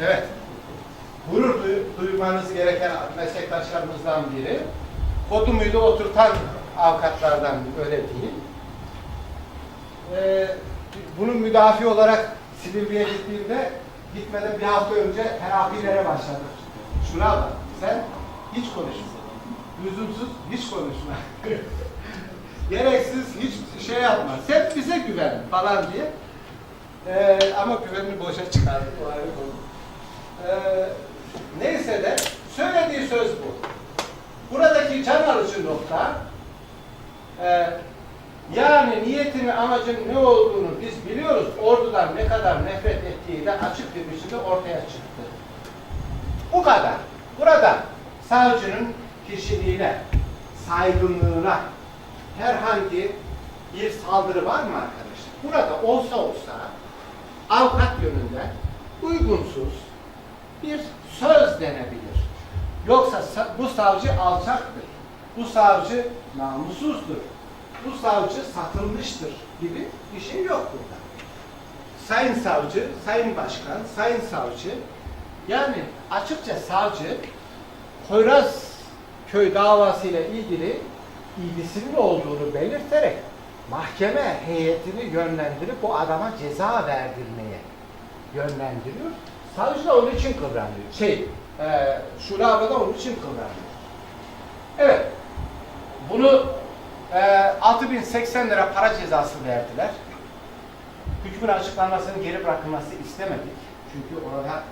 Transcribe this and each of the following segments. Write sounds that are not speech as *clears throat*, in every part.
Evet. Gurur duy- duymanız gereken meslektaşlarımızdan biri. Kodumuyu oturtan avukatlardan öyle diyeyim. Ee, bunun müdafi olarak Silivri'ye gittiğimde gitmeden bir hafta önce terapilere başladık. Şuna bak, sen hiç konuşma. Lüzumsuz hiç konuşma. *laughs* Gereksiz hiç şey yapma. Sen bize güven falan diye. Ee, ama güvenini boşa çıkardı. O ayrı konu. Ee, neyse de söylediği söz bu. Buradaki can alıcı nokta e, yani niyetini amacın ne olduğunu biz biliyoruz. Ordudan ne kadar nefret ettiği de açık bir biçimde ortaya çıktı. Bu kadar. Burada savcının kişiliğine, saygınlığına herhangi bir saldırı var mı arkadaşlar? Burada olsa olsa avukat yönünden uygunsuz bir söz denebilir. Yoksa sa- bu savcı alçaktır, bu savcı namussuzdur, bu savcı satılmıştır gibi bir şey yok burada. Sayın savcı, sayın başkan, sayın savcı yani açıkça savcı Poyraz köy davası ile ilgili ilgisinin olduğunu belirterek mahkeme heyetini yönlendirip bu adama ceza verdirmeye yönlendiriyor. Savcı da onun için kıvranıyor. Şey, e, abla da onun için kıvranıyor. Evet, bunu e, 6080 lira para cezası verdiler. Hükmün açıklanmasının geri bırakılması istemedik. Çünkü orada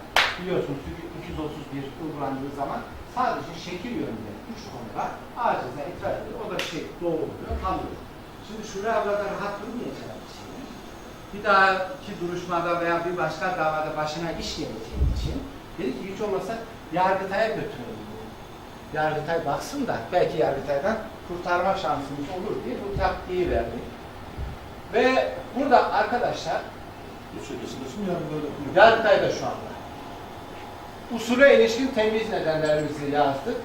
biliyorsunuz çünkü 231 uygulandığı zaman sadece şekil yönünde üç konuda acize itiraz ediyor. O da şey doğruluyor, kalıyor. Şimdi Şule abla da rahat durmayacak bir şey. Bir dahaki duruşmada veya bir başka davada başına iş geleceği için dedi ki hiç olmazsa Yargıtay'a götürelim. Yargıtay baksın da belki Yargıtay'dan kurtarma şansımız olur diye bu taktiği verdi. Ve burada arkadaşlar Yargıtay'da şu anda. Usule ilişkin temiz nedenlerimizi yazdık.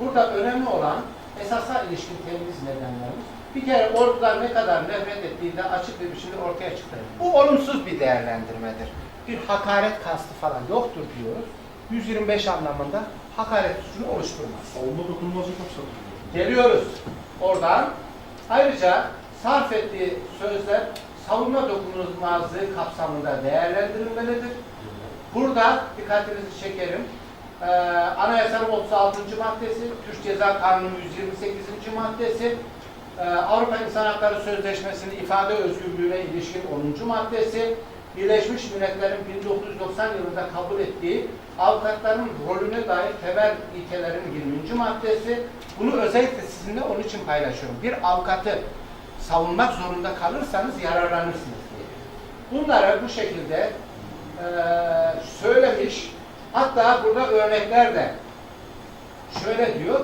Burada önemli olan esasa ilişkin temiz nedenlerimiz. Bir kere ordular ne kadar nefret ettiğinde açık bir biçimde ortaya çıktı. Bu olumsuz bir değerlendirmedir. Bir hakaret kastı falan yoktur diyoruz. 125 anlamında hakaret suçunu oluşturmaz. Savunma dokunulmazlık kapsamı. Geliyoruz oradan. Ayrıca sarf ettiği sözler savunma dokunulmazlığı kapsamında değerlendirilmelidir. Burada dikkatinizi çekerim. Ee, Anayasanın 36. maddesi, Türk Ceza Kanunu 128. maddesi, Avrupa İnsan Hakları Sözleşmesi'nin ifade özgürlüğüne ilişkin 10. maddesi, Birleşmiş Milletler'in 1990 yılında kabul ettiği avukatların rolüne dair temel ilkelerin 20. maddesi. Bunu özellikle sizinle onun için paylaşıyorum. Bir avukatı savunmak zorunda kalırsanız yararlanırsınız diye. Bunları bu şekilde eee, söylemiş. Hatta burada örnekler de şöyle diyor.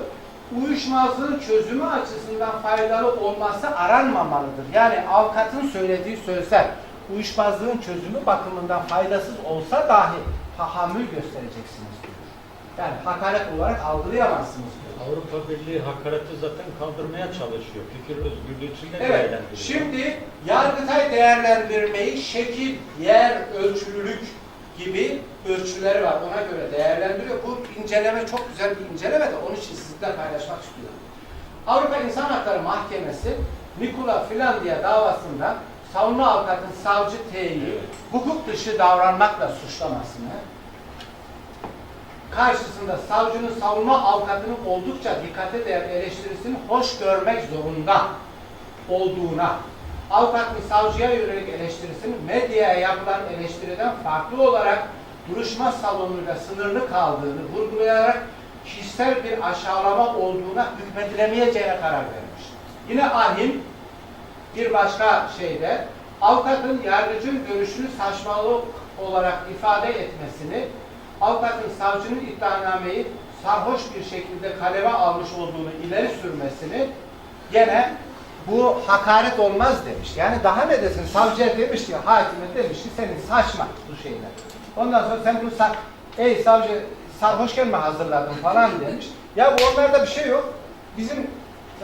Uyuşmazlığın çözümü açısından faydalı olması aranmamalıdır. Yani avukatın söylediği sözler uyuşmazlığın çözümü bakımından faydasız olsa dahi tahammül göstereceksiniz diyor. Yani hakaret olarak algılayamazsınız diyor. Avrupa Birliği hakareti zaten kaldırmaya çalışıyor. Fikir özgürlüğü için de Evet. Şimdi Yargıtay değerlendirmeyi şekil, yer, ölçülülük gibi ölçüleri var. Ona göre değerlendiriyor. Bu inceleme çok güzel bir inceleme de onun için sizinle paylaşmak istiyorum. Avrupa İnsan Hakları Mahkemesi Nikola Finlandiya davasında savunma avukatın savcı T'yi hukuk dışı davranmakla suçlamasını karşısında savcının savunma avukatının oldukça dikkate değer eleştirisini hoş görmek zorunda olduğuna, avukatın savcıya yönelik eleştirisinin medyaya yapılan eleştiriden farklı olarak duruşma salonuyla sınırlı kaldığını vurgulayarak kişisel bir aşağılama olduğuna hükmedilemeyeceğine karar vermiş. Yine ahim bir başka şeyde avukatın yargıcın görüşünü saçmalık olarak ifade etmesini, avukatın savcının iddianameyi sarhoş bir şekilde kaleme almış olduğunu ileri sürmesini gene bu hakaret olmaz demiş. Yani daha ne desin? Savcıya demiş ki, hakime demiş ki senin saçma bu şeyler. Ondan sonra sen bunu sa ey savcı sarhoşken mi hazırladın falan demiş. Ya bu onlarda bir şey yok. Bizim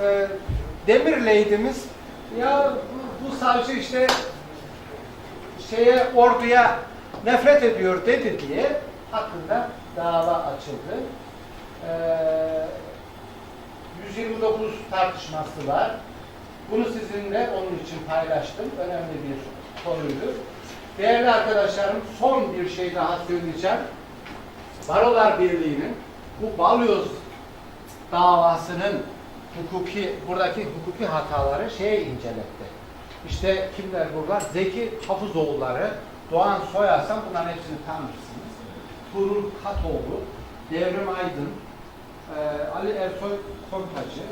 e, demir leydimiz ya bu, bu savcı işte şeye orduya nefret ediyor dedi diye hakkında dava açıldı. Ee, 129 tartışması var. Bunu sizinle onun için paylaştım. Önemli bir konuydu. Değerli arkadaşlarım son bir şey daha söyleyeceğim. Barolar Birliği'nin bu balyoz davasının hukuki, buradaki hukuki hataları şeye inceletti. İşte kimler bunlar? Zeki Hafızoğulları, Doğan Soyaslan bunların hepsini tanırsınız. Tuğrul Katoğlu, Devrim Aydın, Ali Ersoy Kontacı,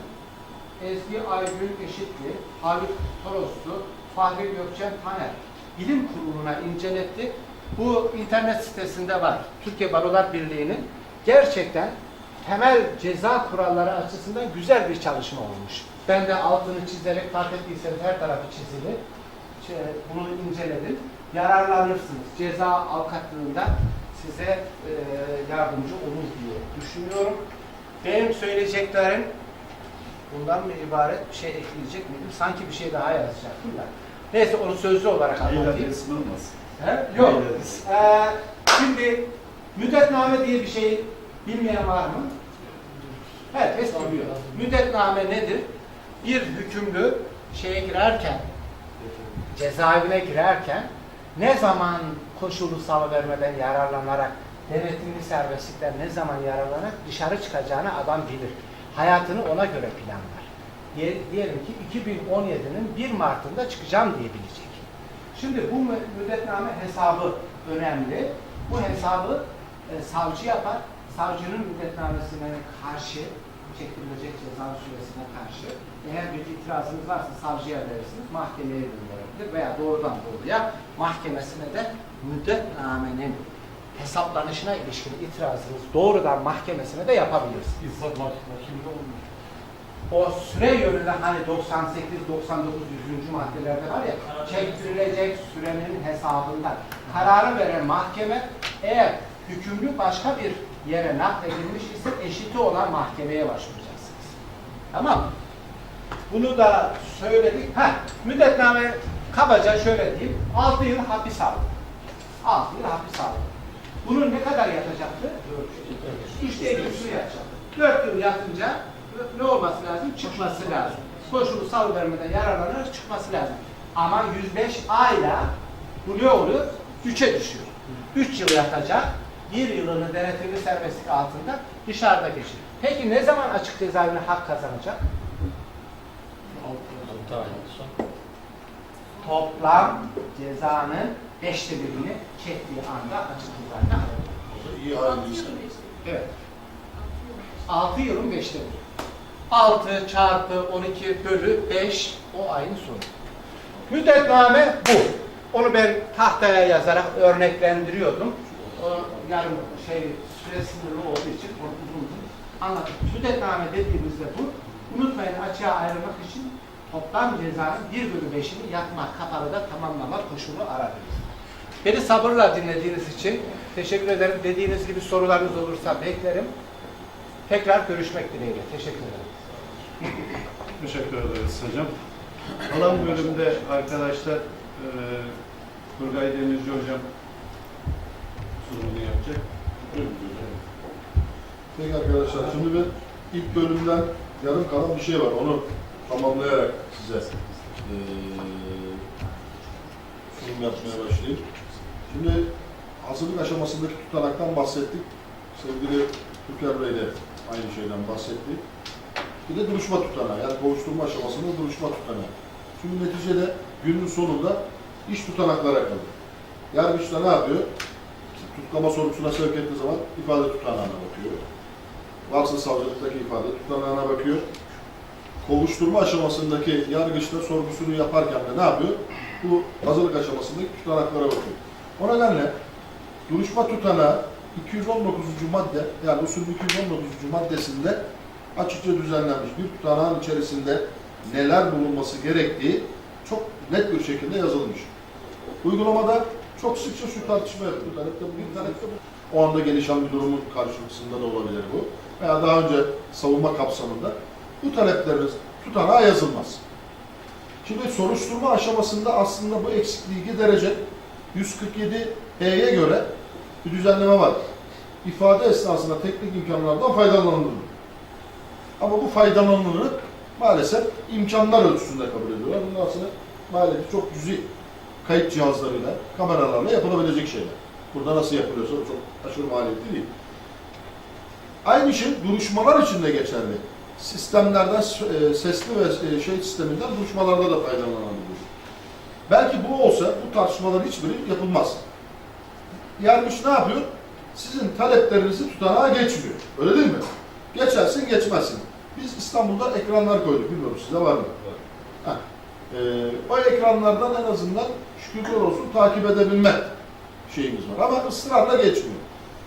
Ezgi Aygün Eşitli, Haluk Toroslu, Fahri Gökçen Taner bilim kuruluna inceletti. Bu internet sitesinde var. Türkiye Barolar Birliği'nin gerçekten temel ceza kuralları açısından güzel bir çalışma olmuş. Ben de altını çizerek fark ettiyseniz her tarafı çizili. Şey, bunu inceledim. Yararlanırsınız. Ceza avukatlığında size yardımcı olur diye düşünüyorum. Benim söyleyeceklerim bundan mı ibaret bir şey ekleyecek miydim? Sanki bir şey daha yazacaktım da. Neyse onu sözlü olarak anlatayım. He? Yok. Ee, şimdi müddetname diye bir şey bilmeyen var mı? Herkes biliyor. Müddetname nedir? Bir hükümlü şeye girerken, cezaevine girerken ne zaman koşulu salıvermeden yararlanarak denetimli serbestlikten ne zaman yararlanarak dışarı çıkacağını adam bilir. Hayatını ona göre planlar. Diye, diyelim ki 2017'nin 1 Mart'ında çıkacağım diye bilecek. Şimdi bu mü- müddetname hesabı önemli. Bu hesabı e, savcı yapar. Savcının müddetnamesine karşı çektirilecek ceza süresine karşı eğer bir itirazınız varsa savcıya verirsiniz, mahkemeye gönderebilir veya doğrudan doğruya mahkemesine de müddetnamenin hesaplanışına ilişkin itirazınız doğrudan mahkemesine de yapabilirsiniz. İzzet mahkemede olmuş. O süre yönünde hani 98, 99, 100. maddelerde var ya çektirilecek sürenin hesabında kararı veren mahkeme eğer hükümlü başka bir yere nakledilmiş ise eşiti olan mahkemeye başvuracaksınız. Tamam? Bunu da söyledik. Ha, müddetname kabaca şöyle diyeyim. 6 yıl hapis aldı. 6 yıl hapis aldı. Bunun ne kadar yatacaktı? İşte eküsünü yatacak. 4 yıl yatınca ne olması lazım? Çıkması lazım. Koşulu salı vermeden yararlanarak çıkması lazım. Ama 105 ayla bu ne oluyor? 3'e düşüyor. 3 yıl yatacak. 1 yılını denetimli serbestlik altında dışarıda geçirir. Peki ne zaman açık cezaevine hak kazanacak? Altı ay son. Toplam cezanın beşte birini çektiği anda açık alınır. İyi ayrılmışlar. Evet. 6 yılın 5'te biri. 6 çarpı 12 bölü 5 o ayın sonu. Müddetname bu. Onu ben tahtaya yazarak örneklendiriyordum. O yarım şey süre sınırlı olduğu için onu uzun uzun anlattım. Müddetname dediğimizde bu. Unutmayın açığa ayrılmak için toplam cezanın 1 bölü 5'ini yatmak, kapalı da tamamlama koşulu aradınız. Beni sabırla dinlediğiniz için teşekkür ederim. Dediğiniz gibi sorularınız olursa beklerim. Tekrar görüşmek dileğiyle. Teşekkür ederim. Teşekkür ederiz hocam. Alan bölümde arkadaşlar e, Turgay Demirci hocam sunumunu yapacak. Peki arkadaşlar şimdi ben ilk bölümden yarım kalan bir şey var. Onu tamamlayarak size eee sunum yapmaya başlayayım. Şimdi hazırlık aşamasındaki tutanaktan bahsettik. Sevgili Türker Bey de aynı şeyden bahsetti. Bir de duruşma tutanağı, yani kovuşturma aşamasında duruşma tutanağı. Çünkü neticede günün sonunda iş tutanaklara kalır. Yargıçta ne yapıyor? Tutuklama sorgusuna sevk ettiği zaman ifade tutanağına bakıyor. Varsa savcılıktaki ifade tutanağına bakıyor. Kovuşturma aşamasındaki yargıçta sorgusunu yaparken de ne yapıyor? Bu hazırlık aşamasındaki tutanaklara bakıyor. O nedenle duruşma tutanağı 219. madde yani usulün 219. maddesinde açıkça düzenlenmiş bir tutanağın içerisinde neler bulunması gerektiği çok net bir şekilde yazılmış. Uygulamada çok sıkça şu tartışma yapılıyor. Talepte bu, talepte bu. O anda gelişen bir durumun karşılığında da olabilir bu. Veya daha önce savunma kapsamında bu talepleriniz tutanağa yazılmaz. Şimdi soruşturma aşamasında aslında bu eksikliği giderecek 147E'ye göre bir düzenleme var. İfade esnasında teknik imkanlardan faydalanılır. Ama bu faydalanılır maalesef imkanlar ölçüsünde kabul ediyorlar. Bundan sonra maalesef çok cüzi kayıt cihazlarıyla, kameralarla yapılabilecek şeyler. Burada nasıl yapılıyorsa çok aşırı maliyetli değil. Aynı şey duruşmalar için de geçerli. Sistemlerden, e, sesli ve e, şey sisteminden duruşmalarda da faydalanabilir. Belki bu olsa bu tartışmaların hiçbiri yapılmaz. Yargıç ne yapıyor? Sizin taleplerinizi tutanağa geçmiyor. Öyle değil mi? Geçersin geçmezsin. Biz İstanbul'da ekranlar koyduk. Bilmiyorum size var mı? Heh. Ee, o ekranlardan en azından şükürler olsun takip edebilme şeyimiz var. Ama ısrarla geçmiyor.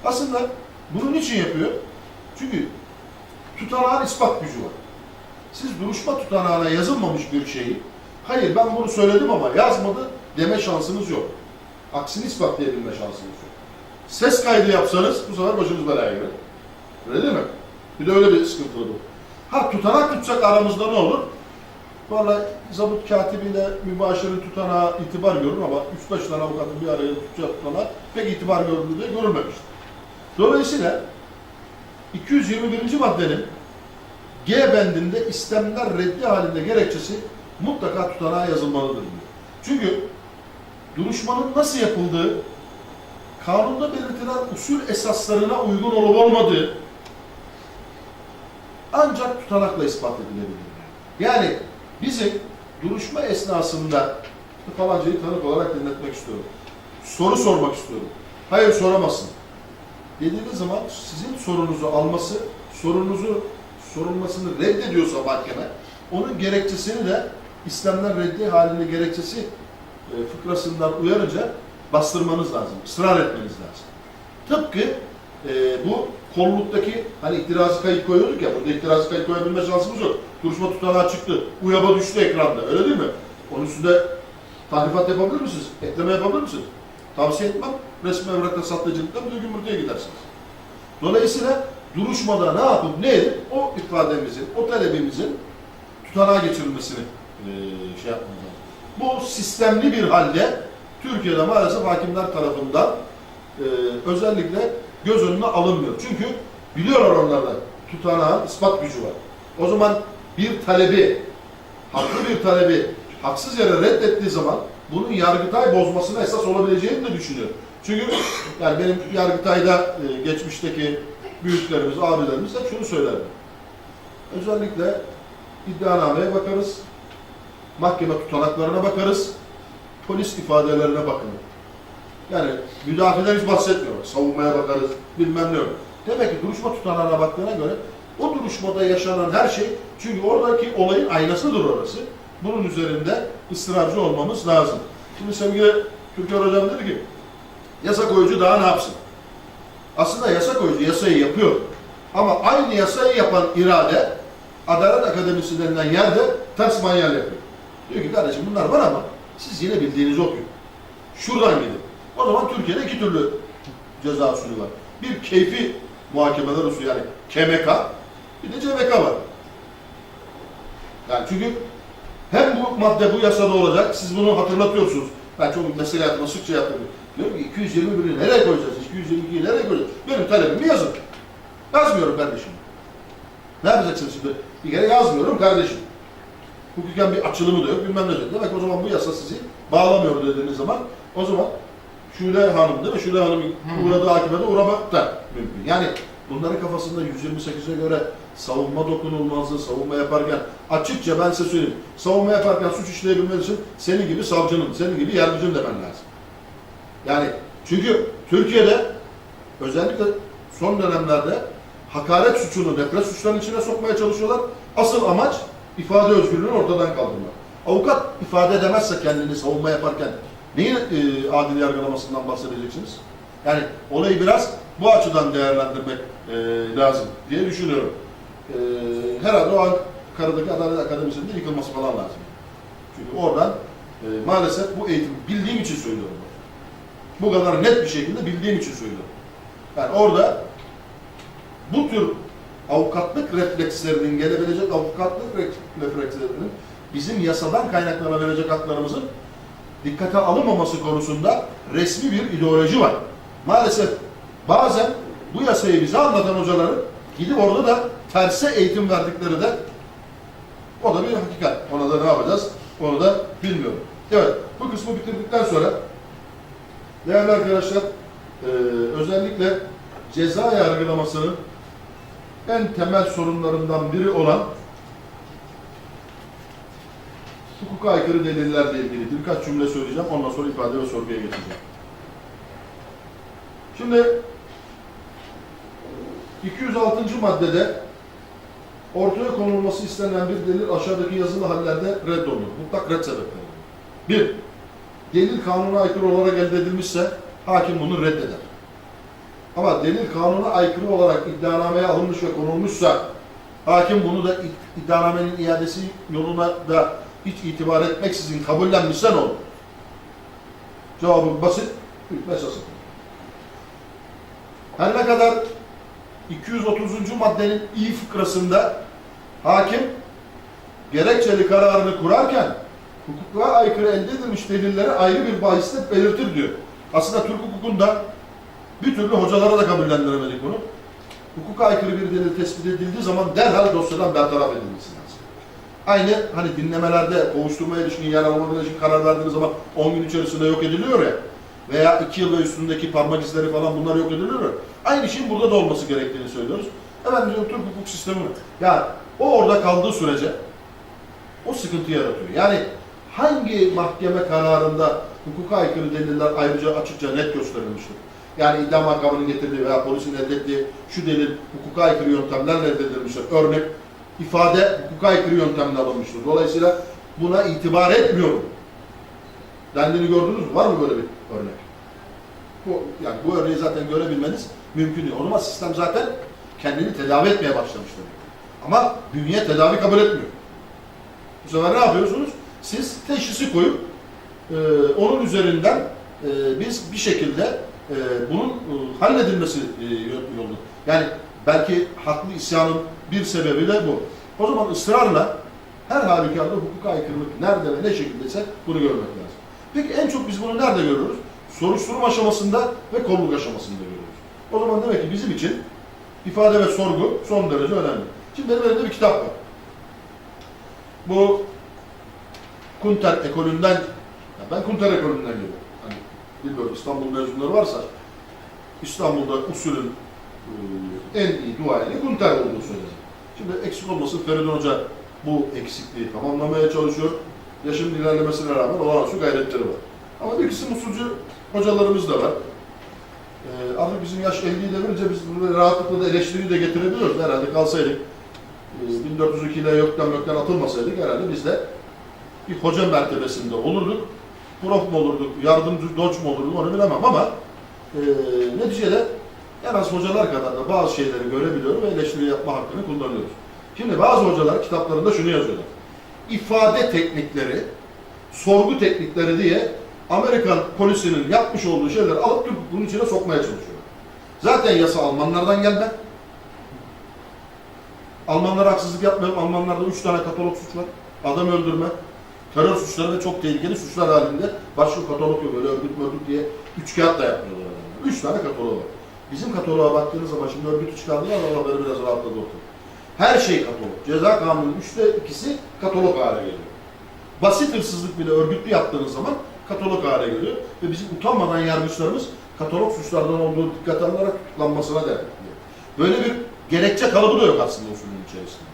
Aslında bunun için yapıyor? Çünkü tutanağın ispat gücü var. Siz duruşma tutanağına yazılmamış bir şeyi, hayır ben bunu söyledim ama yazmadı deme şansınız yok. Aksini ispatlayabilme şansınız yok. Ses kaydı yapsanız bu sefer başınız belaya girer. Öyle değil mi? Bir de öyle bir sıkıntılı bu. Ha tutanak tutsak aramızda ne olur? Vallahi zabıt katibiyle mübaşirin tutanağı itibar görür ama 3-5 tane avukatın bir araya tutacağı tutanağı pek itibar görüldüğü de görülmemiştir. Dolayısıyla 221. maddenin G bendinde istemler reddi halinde gerekçesi mutlaka tutanağa yazılmalıdır diyor. Çünkü duruşmanın nasıl yapıldığı, kanunda belirtilen usul esaslarına uygun olup olmadığı ancak tutanakla ispat edilebilir. Yani bizim duruşma esnasında falancayı tanık olarak dinletmek istiyorum. Soru sormak istiyorum. Hayır soramazsın. Dediğiniz zaman sizin sorunuzu alması, sorunuzu sorulmasını reddediyorsa mahkeme, onun gerekçesini de İslam'dan reddi halinde gerekçesi e, fıkrasından uyarınca bastırmanız lazım, ısrar etmeniz lazım. Tıpkı e, bu kolluktaki hani itirazı kayıt koyuyorduk ya, burada itirazı kayıt koyabilme şansımız yok. Duruşma tutanağı çıktı, uyaba düştü ekranda, öyle değil mi? Onun üstünde tahrifat yapabilir misiniz? Ekleme yapabilir misiniz? Tavsiye etmem. Resmi evrakta satıcılıkta bir de gümrüğe gidersiniz. Dolayısıyla duruşmada ne yapıp ne edip o ifademizin, o talebimizin tutanağa geçirilmesini eee, şey yapmamız lazım. Bu sistemli bir halde Türkiye'de maalesef hakimler tarafından eee, özellikle göz önüne alınmıyor. Çünkü biliyorlar onlarda tutanağın ispat gücü var. O zaman bir talebi, haklı bir talebi haksız yere reddettiği zaman bunun Yargıtay bozmasına esas olabileceğini de düşünüyorum. Çünkü *clears throat* yani benim Yargıtay'da e, geçmişteki büyüklerimiz, abilerimiz hep şunu söylerdi. Özellikle iddianameye bakarız, mahkeme tutanaklarına bakarız, polis ifadelerine bakın. Yani müdafiden hiç bahsetmiyorum. Savunmaya bakarız, bilmem ne yok. Demek ki duruşma tutanağına baktığına göre o duruşmada yaşanan her şey, çünkü oradaki olayın aynasıdır orası. Bunun üzerinde ısrarcı olmamız lazım. Şimdi sevgili Türker Hocam dedi ki, yasa koyucu daha ne yapsın? Aslında yasa koyucu yasayı yapıyor. Ama aynı yasayı yapan irade, Adalet Akademisi denilen yerde ters manyal yapıyor. Diyor ki kardeşim bunlar var ama siz yine bildiğinizi okuyun. Şuradan gidin. O zaman Türkiye'de iki türlü ceza usulü var. Bir keyfi muhakemeler usulü yani KMK, bir de CMK var. Yani çünkü hem bu madde bu yasada olacak, siz bunu hatırlatıyorsunuz. Ben çok mesele hayatımda sıkça yaptım. Diyorum ki 221'i nereye koyacağız, 222'yi nereye koyacağız? Benim talebimi yazın. Yazmıyorum kardeşim. Ne yapacaksınız şimdi? Bir kere yazmıyorum kardeşim. Hukuken bir açılımı da yok, bilmem ne de. Demek o zaman bu yasa sizi bağlamıyor dediğiniz zaman o zaman Şule Hanım değil mi? Şule Hanım uğradığı akibete uğramak da mümkün. Yani bunların kafasında 128'e göre savunma dokunulmazlığı, savunma yaparken açıkça ben size söyleyeyim. Savunma yaparken suç işleyebilmeniz için senin gibi savcının, senin gibi yargıcın demen lazım. Yani çünkü Türkiye'de özellikle son dönemlerde hakaret suçunu nefret suçlarının içine sokmaya çalışıyorlar. Asıl amaç ifade özgürlüğünü ortadan kaldırmak. Avukat ifade edemezse kendini savunma yaparken neyin e, adil yargılamasından bahsedeceksiniz? Yani olayı biraz bu açıdan değerlendirmek e, lazım diye düşünüyorum. E, herhalde o Ankara'daki Adalet Akademisi'nin de yıkılması falan lazım. Çünkü oradan e, maalesef bu eğitim bildiğim için söylüyorum. Bu kadar net bir şekilde bildiğim için söylüyorum. Yani orada bu tür avukatlık reflekslerinin gelebilecek avukatlık reflekslerinin bizim yasadan kaynaklanabilecek haklarımızın dikkate alınmaması konusunda resmi bir ideoloji var. Maalesef bazen bu yasayı bize anlatan hocaların gidip orada da terse eğitim verdikleri de o da bir hakikat. Ona da ne yapacağız? Onu da bilmiyorum. Evet, bu kısmı bitirdikten sonra değerli arkadaşlar e, özellikle ceza yargılamasının en temel sorunlarından biri olan hukuka aykırı delillerle ilgili birkaç cümle söyleyeceğim. Ondan sonra ifade ve sorguya geçeceğim. Şimdi 206. maddede ortaya konulması istenen bir delil aşağıdaki yazılı hallerde reddolunur. Mutlak red sebepleri. Bir, delil kanuna aykırı olarak elde edilmişse hakim bunu reddeder. Ama delil kanuna aykırı olarak iddianameye alınmış ve konulmuşsa hakim bunu da id- iddianamenin iadesi yoluna da hiç itibar etmeksizin kabullenmişse ne olur? Cevabı basit, hükme esas alınır. Her ne kadar 230. maddenin i fıkrasında hakim gerekçeli kararını kurarken hukuka aykırı elde edilmiş delilleri ayrı bir bahiste belirtir diyor. Aslında Türk hukukunda bir türlü hocalara da kabullendiremedik bunu. Hukuka aykırı bir delil tespit edildiği zaman derhal dosyadan bertaraf edilmesi lazım. Aynı hani dinlemelerde kovuşturmaya ilişkin, yaralamalara ilişkin karar verdiğiniz zaman 10 gün içerisinde yok ediliyor ya veya 2 yıl ve üstündeki parmak izleri falan bunlar yok ediliyor. Aynı şeyin burada da olması gerektiğini söylüyoruz. Efendim bizim Türk hukuk sistemi yani o orada kaldığı sürece o sıkıntı yaratıyor. Yani hangi mahkeme kararında hukuka aykırı deliller ayrıca açıkça net gösterilmiştir? Yani iddia makamının getirdiği veya polisin elde ettiği şu delil hukuka aykırı yöntemlerle elde edilmiştir. Örnek ifade hukuka aykırı yöntemle alınmıştır. Dolayısıyla buna itibar etmiyorum. Dendiğini gördünüz mü? Var mı böyle bir örnek? Bu, yani bu örneği zaten görebilmeniz mümkün değil. O sistem zaten kendini tedavi etmeye başlamıştır. Ama bünye tedavi kabul etmiyor. Bu sefer ne yapıyorsunuz? Siz teşhisi koyup e, onun üzerinden e, biz bir şekilde e, bunun e, halledilmesi e, yolunda. Yani belki haklı isyanın bir sebebi de bu. O zaman ısrarla her halükarda hukuka aykırılık nerede ve ne şekildeyse bunu görmek lazım. Peki en çok biz bunu nerede görüyoruz? Soruşturma aşamasında ve kolluk aşamasında görüyoruz. O zaman demek ki bizim için ifade ve sorgu son derece önemli. Şimdi benim elimde bir kitap var. Bu Kunter ekolünden, ya ben Kunter ekolünden geliyorum. Hani bilmiyorum İstanbul mezunları varsa İstanbul'da usulün e, en iyi duayeni Kunter olduğunu söyledim. Şimdi eksik olmasın Feridun Hoca bu eksikliği tamamlamaya çalışıyor. Yaşın ilerlemesine rağmen olağanüstü gayretleri var. Ama bir kısım usulcü hocalarımız da var. Ee, artık bizim yaş 50'yi devirince biz bunu rahatlıkla da eleştiriyi de getirebiliyoruz. Herhalde kalsaydık, e, 1402'de yoktan yoktan atılmasaydık herhalde biz de bir hoca mertebesinde olurduk. Prof mu olurduk, yardımcı doç mu olurduk onu bilemem ama e, neticede en az hocalar kadar da bazı şeyleri görebiliyor ve eleştiri yapma hakkını kullanıyoruz. Şimdi bazı hocalar kitaplarında şunu yazıyorlar. İfade teknikleri, sorgu teknikleri diye Amerikan polisinin yapmış olduğu şeyleri alıp hukukunun içine sokmaya çalışıyor. Zaten yasa Almanlardan gelme. Almanlara haksızlık yapmayalım. Almanlarda üç tane katalog suç var. Adam öldürme, terör suçları ve çok tehlikeli suçlar halinde başka katalog yok. Böyle örgüt örgüt diye üç kağıt da yapmıyorlar. Üç tane katalog var. Bizim kataloğa baktığınız zaman şimdi örgütü çıkardılar ama böyle biraz rahatladı ortalık. Her şey katalog. Ceza kanunun üçte ikisi katalog hale geliyor. Basit hırsızlık bile örgütlü yaptığınız zaman katalog hale geliyor. Ve bizim utanmadan yargıçlarımız katalog suçlardan olduğu dikkat alınarak tutuklanmasına yapıyor. Böyle bir gerekçe kalıbı da yok aslında usulün içerisinde.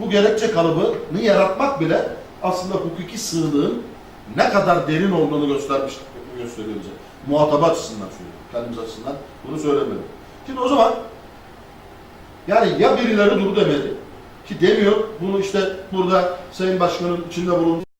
Bu gerekçe kalıbını yaratmak bile aslında hukuki sığlığın ne kadar derin olduğunu göstermiş, gösteriyor bize. Muhataba açısından söylüyorum. Kendimiz açısından bunu söylemedim. Şimdi o zaman yani ya birileri dur demedi ki demiyor. Bunu işte burada Sayın Başkan'ın içinde bulunduğu